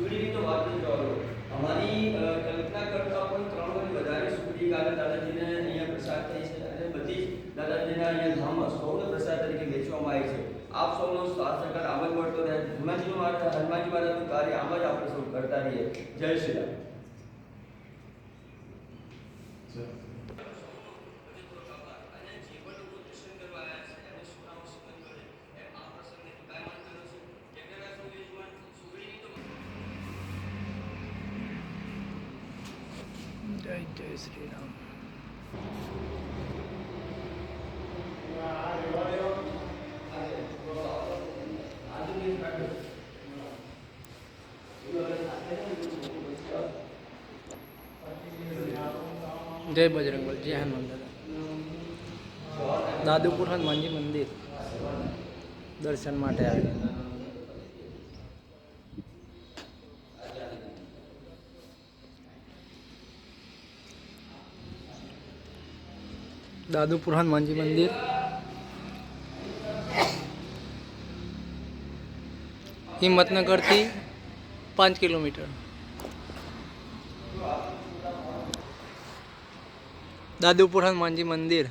પીઢીની તો વાત જ કરો. અમારી કલ્પના કરતા પણ ત્રણ વર્ષ વધારે સુધી કાલે દાદાજીને અહીંયા પ્રસાદ થઈ છે અને બધી દાદાજીના અહીંયા ધામમાં સૌને પ્રસાદ તરીકે વેચવામાં આવે છે. આપ સૌનો સાથ સહકાર આમ જ મળતો રહે. હનુમાનજી મહારાજ હનુમાનજી મહારાજનું કાર્ય આમ જ આપણે સૌ કરતા રહીએ. જય શ્રી રામ. જય જય શ્રી રામ જય બજરંગબલ જય હનુમાન દાદા દાદુપુર હનુમાનજી મંદિર દર્શન માટે આવ્યા દાદુપુર હનુમાનજી મંદિર હિંમતનગરથી પાંચ કિલોમીટર દાદુપુર હનુમાનજી મંદિર